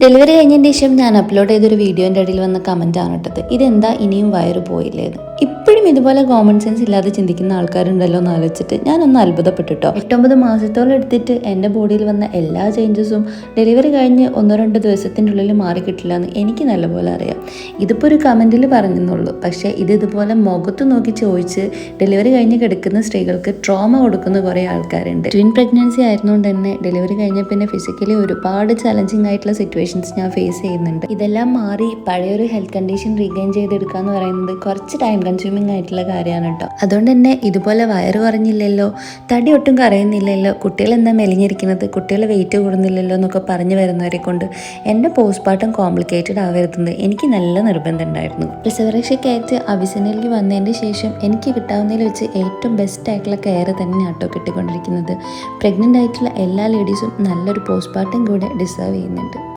Delivery കഴിഞ്ഞതിന് ശേഷം ഞാൻ അപ്ലോഡ് ചെയ്തൊരു വീഡിയോന്റെ ഇടയിൽ വന്ന കമന്റ് ആണ് ഇട്ടത് ഇതെന്താ ഇനിയും വയറ് പോയില്ലേ ഇപ്പോഴും ഇതുപോലെ കോമൺ സെൻസ് ഇല്ലാതെ ചിന്തിക്കുന്ന ആൾക്കാരുണ്ടല്ലോ എന്ന് ആലോചിച്ചിട്ട് ഞാനൊന്ന് അത്ഭുതപ്പെട്ടിട്ടോ. എട്ടൊമ്പത് മാസത്തോളം എടുത്തിട്ട് എന്റെ ബോഡിയിൽ വന്ന എല്ലാ ചേഞ്ചസും ഡെലിവറി കഴിഞ്ഞ് ഒന്നോ രണ്ടോ ദിവസത്തിന്റെ ഉള്ളിൽ മാറി കിട്ടില്ല എന്ന് എനിക്ക് നല്ലപോലെ അറിയാം. ഇതിപ്പോൾ ഒരു കമന്റിൽ പറഞ്ഞെന്നുള്ളൂ. പക്ഷേ ഇത് ഇതുപോലെ മുഖത്ത് നോക്കി ചോദിച്ച് ഡെലിവറി കഴിഞ്ഞ് കിടക്കുന്ന സ്ത്രീകൾക്ക് ട്രോമ കൊടുക്കുന്ന കുറേ ആൾക്കാരുണ്ട്. ട്വിൻ പ്രഗ്നൻസി ആയിരുന്നുകൊണ്ട് തന്നെ ഡെലിവറി കഴിഞ്ഞ പിന്നെ ഫിസിക്കലി ഒരുപാട് ചലഞ്ചിങ് ആയിട്ടുള്ള സിറ്റുവേഷൻസ് ഞാൻ ഫേസ് ചെയ്യുന്നുണ്ട്. ഇതെല്ലാം മാറി പഴയൊരു ഹെൽത്ത് കണ്ടീഷൻ റീഗെയിൻ ചെയ്തെടുക്കുക എന്ന് പറയുന്നത് കുറച്ച് ടൈം കൺസ്യൂമിങ് ആയിട്ടുള്ള കാര്യമാണ് കേട്ടോ അതുകൊണ്ട് തന്നെ ഇതുപോലെ വയറ് കുറഞ്ഞില്ലല്ലോ തടി ഒട്ടും കറയുന്നില്ലല്ലോ കുട്ടികൾ എന്താ മെലിഞ്ഞിരിക്കുന്നത് കുട്ടികൾ വെയിറ്റ് കൂടുന്നില്ലല്ലോ എന്നൊക്കെ പറഞ്ഞു വരുന്നവരെ കൊണ്ട് എന്റെ പോസ്റ്റ്മോർട്ടം കോംപ്ലിക്കേറ്റഡ് ആവരുതെന്ന് എനിക്ക് നല്ല നിർബന്ധം ഉണ്ടായിരുന്നു. പ്രസവരക്ഷയ്ക്കായിട്ട് അവിസനയിലേക്ക് വന്നതിന് ശേഷം എനിക്ക് കിട്ടാവുന്നതിൽ വെച്ച് ഏറ്റവും ബെസ്റ്റ് ആയിട്ടുള്ള കെയർ തന്നെ ആട്ടോ കിട്ടിക്കൊണ്ടിരിക്കുന്നത്. പ്രഗ്നന്റ് ആയിട്ടുള്ള എല്ലാ ലേഡീസും നല്ലൊരു പോസ്റ്റ്മോർട്ടം കൂടെ ഡിസേർവ് ചെയ്യുന്നുണ്ട്.